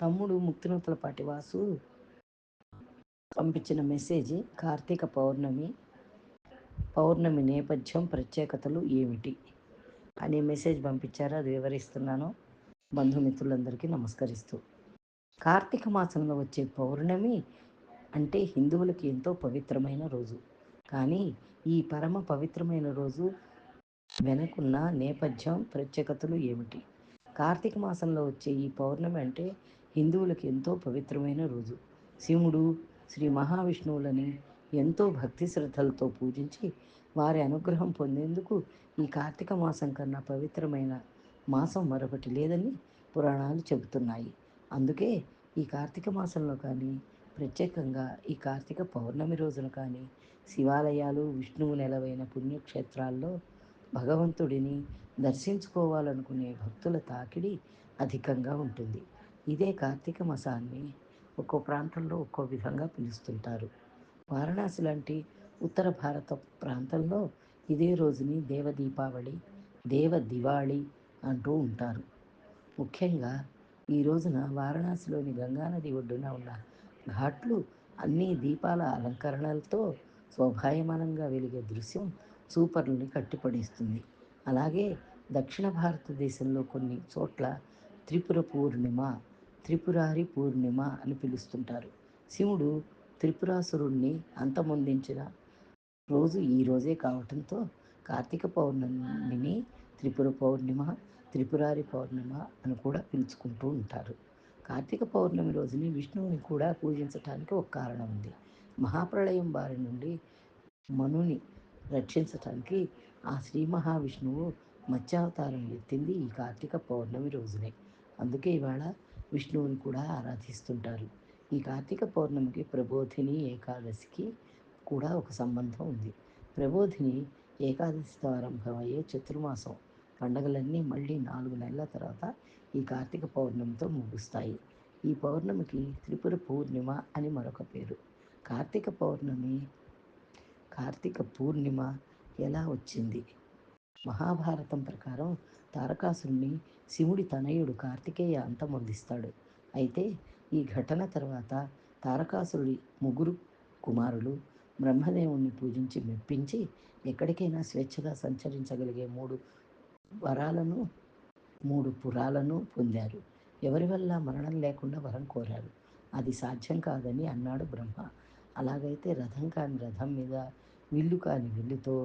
తమ్ముడు ముక్తినూతలపాటి వాసు పంపించిన మెసేజ్ కార్తీక పౌర్ణమి పౌర్ణమి నేపథ్యం ప్రత్యేకతలు ఏమిటి? అనే మెసేజ్ పంపించారు అది వివరిస్తున్నాను. బంధుమిత్రులందరికీ నమస్కరిస్తూ. కార్తీక మాసంలో వచ్చే పౌర్ణమి అంటే హిందువులకి ఎంతో పవిత్రమైన రోజు. కానీ ఈ పరమ పవిత్రమైన రోజు వెనకున్న నేపథ్యం ప్రత్యేకతలు ఏమిటి? కార్తీక మాసంలో వచ్చే ఈ పౌర్ణమి అంటే హిందువులకు ఎంతో పవిత్రమైన రోజు. శివుడు శ్రీ మహావిష్ణువులని ఎంతో భక్తి శ్రద్ధలతో పూజించి వారి అనుగ్రహం పొందేందుకు ఈ కార్తీక మాసం కన్నా పవిత్రమైన మాసం మరొకటి లేదని పురాణాలు చెబుతున్నాయి. అందుకే ఈ కార్తీక మాసంలో కానీ ప్రత్యేకంగా ఈ కార్తీక పౌర్ణమి రోజున కానీ శివాలయాలు విష్ణువు నెలవైన పుణ్యక్షేత్రాల్లో భగవంతుడిని దర్శించుకోవాలనుకునే భక్తుల తాకిడి అధికంగా ఉంటుంది. ఇదే కార్తీక మాసాన్ని ఒక్కో ప్రాంతంలో ఒక్కో విధంగా పిలుస్తుంటారు. వారణాసి లాంటి ఉత్తర భారత ప్రాంతంలో ఇదే రోజుని దేవ దీపావళి దేవ దివాళి అంటూ ఉంటారు. ముఖ్యంగా ఈ రోజున వారణాసిలోని గంగానది ఒడ్డున ఉన్న ఘాట్లు అన్ని దీపాల అలంకరణలతో శోభాయమానంగా వెలిగే దృశ్యం సూపర్లని కట్టిపడేస్తుంది. అలాగే దక్షిణ భారతదేశంలో కొన్ని చోట్ల త్రిపుర పూర్ణిమ త్రిపురారి పూర్ణిమ అని పిలుస్తుంటారు. శివుడు త్రిపురాసురుణ్ణి అంతమొందించిన రోజు ఈ రోజే కావటంతో కార్తీక పౌర్ణమిని త్రిపుర పౌర్ణిమ త్రిపురారి పౌర్ణిమ అని కూడా పిలుచుకుంటూ ఉంటారు. కార్తీక పౌర్ణమి రోజుని విష్ణువుని కూడా పూజించటానికి ఒక కారణం ఉంది. మహాప్రళయం బారి నుండి మనుని రక్షించటానికి ఆ శ్రీ మహావిష్ణువు మత్స్యావతారం ఎత్తింది ఈ కార్తీక పౌర్ణమి రోజునే. అందుకే ఇవాళ విష్ణువుని కూడా ఆరాధిస్తుంటారు. ఈ కార్తీక పౌర్ణమికి ప్రబోధిని ఏకాదశికి కూడా ఒక సంబంధం ఉంది. ప్రబోధిని ఏకాదశితో ఆరంభమయ్యే చతుర్మాసం పండగలన్నీ మళ్ళీ నాలుగు నెలల తర్వాత ఈ కార్తీక పౌర్ణమితో ముగుస్తాయి. ఈ పౌర్ణమికి త్రిపుర పూర్ణిమ అని మరొక పేరు. కార్తీక పౌర్ణమి కార్తీక పూర్ణిమ ఎలా వచ్చింది? మహాభారతం ప్రకారం తారకాసురుణ్ణి శివుడి తనయుడు కార్తికేయ అంతమొందిస్తాడు అయితే ఈ ఘటన తర్వాత తారకాసురుడి ముగ్గురు కుమారులు బ్రహ్మదేవుణ్ణి పూజించి మెప్పించి ఎక్కడికైనా స్వేచ్ఛగా సంచరించగలిగే మూడు వరాలను మూడు పురాలను పొందారు. ఎవరి వల్ల మరణం లేకుండా వరం కోరారు? అది సాధ్యం కాదని అన్నాడు బ్రహ్మ. అలాగైతే రథం కాని రథం మీద విల్లు కాని విల్లుతో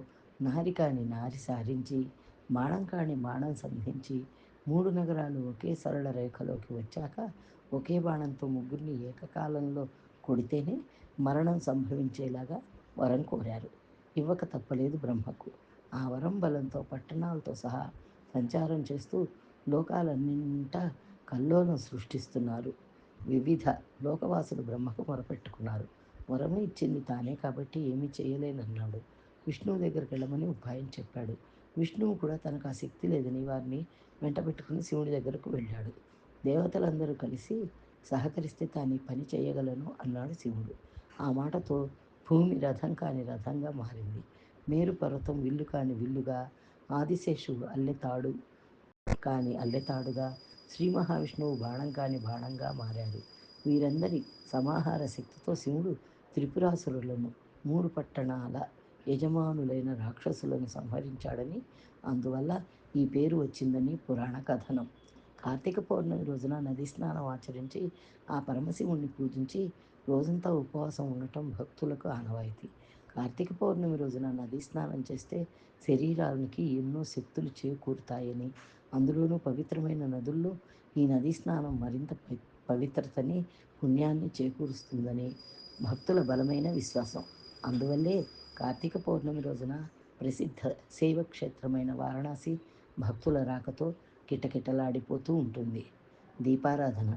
నారికాని నారి సారించి మాణంకాని మాణం బాణం సంధించి మూడు నగరాలు ఒకే సరళ రేఖలోకి వచ్చాక ఒకే బాణంతో ముగ్గురిని ఏకకాలంలో కొడితేనే మరణం సంభవించేలాగా వరం కోరారు. ఇవ్వక తప్పలేదు బ్రహ్మకు. ఆ వరం బలంతో పట్టణాలతో సహా సంచారం చేస్తూ లోకాలన్నింటా కల్లోలం సృష్టిస్తున్నారు. వివిధ లోకవాసులు బ్రహ్మకు మొరపెట్టుకున్నారు. వరము ఇచ్చింది తానే కాబట్టి ఏమీ చేయలేనన్నాడు. విష్ణువు దగ్గరికి వెళ్ళమని ఉపాయం చెప్పాడు. విష్ణువు కూడా తనకు ఆ శక్తి లేదని వారిని వెంటబెట్టుకుని శివుడి దగ్గరకు వెళ్ళాడు. దేవతలందరూ కలిసి సహకరిస్తే తాను పని చేయగలను అన్నాడు శివుడు. ఆ మాటతో భూమి రథం కాని రథంగా మారింది. మేరు పర్వతం విల్లు కాని విల్లుగా ఆదిశేషువు అల్లెతాడు కాని అల్లెతాడుగా శ్రీ మహావిష్ణువు బాణం కాని బాణంగా మారాడు. వీరందరి సమాహార శక్తితో శివుడు త్రిపురాసురులను మూడు పట్టణాల యజమానులైన రాక్షసులను సంహరించాడని. అందువల్ల ఈ పేరు వచ్చిందని పురాణ కథనం. కార్తీక పౌర్ణమి రోజున నదీ స్నానం ఆచరించి ఆ పరమశివుణ్ణి పూజించి రోజంతా ఉపవాసం ఉండటం భక్తులకు ఆనవాయితీ. కార్తీక పౌర్ణమి రోజున నది స్నానం చేస్తే శరీరానికి ఎన్నో శక్తులు చేకూరుతాయని. అందులోనూ పవిత్రమైన నదుల్లో ఈ నదీ స్నానం మరింత పవిత్రతని పుణ్యాన్ని చేకూరుస్తుందని భక్తుల బలమైన విశ్వాసం. అందువల్లే కార్తీక పౌర్ణమి రోజున ప్రసిద్ధ శైవక్షేత్రమైన వారణాసి భక్తుల రాకతో కిటకిటలాడిపోతూ ఉంటుంది. దీపారాధన.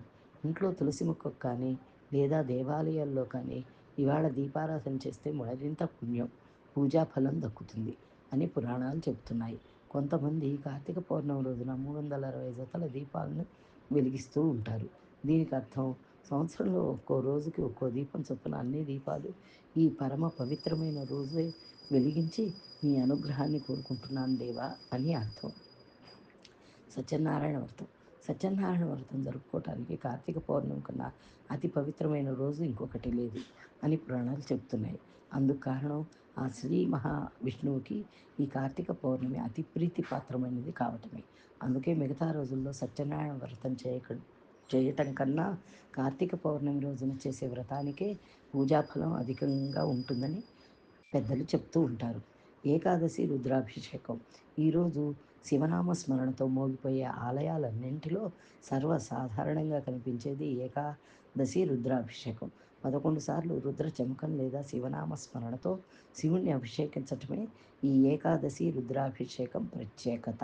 ఇంట్లో తులసి మొక్కకు కానీ లేదా దేవాలయాల్లో కానీ ఇవాళ దీపారాధన చేస్తే మరింత పుణ్యం. పూజా ఫలం దక్కుతుంది అని పురాణాలు చెబుతున్నాయి. కొంతమంది కార్తీక పౌర్ణమి రోజున మూడు వందల అరవై జతల దీపాలను వెలిగిస్తూ ఉంటారు. దీనికి అర్థం సంవత్సరంలో ఒక్కో రోజుకి ఒక్కో దీపం చొప్పున అన్ని దీపాలు ఈ పరమ పవిత్రమైన రోజే వెలిగించి మీ అనుగ్రహాన్ని కోరుకుంటున్నాను దేవా అని అర్థం. సత్యనారాయణ వ్రతం. సత్యనారాయణ వ్రతం జరుపుకోవటానికి కార్తీక పౌర్ణమి కన్నా అతి పవిత్రమైన రోజు ఇంకొకటి లేదు అని పురాణాలు చెప్తున్నాయి. అందుకు కారణం ఆ శ్రీ మహావిష్ణువుకి ఈ కార్తీక పౌర్ణమి అతి ప్రీతి పాత్రమైనది కావటమే. అందుకే మిగతా రోజుల్లో సత్యనారాయణ వ్రతం చేయక చేయటం కన్నా కార్తీక పౌర్ణమి రోజున చేసే వ్రతానికే పూజాఫలం అధికంగా ఉంటుందని పెద్దలు చెప్తూ ఉంటారు. ఏకాదశి రుద్రాభిషేకం. ఈరోజు శివనామ స్మరణతో మోగిపోయే ఆలయాలన్నింటిలో సర్వసాధారణంగా కనిపించేది ఏకాదశి రుద్రాభిషేకం. పదకొండు సార్లు రుద్ర చమకం లేదా శివనామ స్మరణతో శివుణ్ణి అభిషేకించటమే ఈ ఏకాదశి రుద్రాభిషేకం ప్రత్యేకత.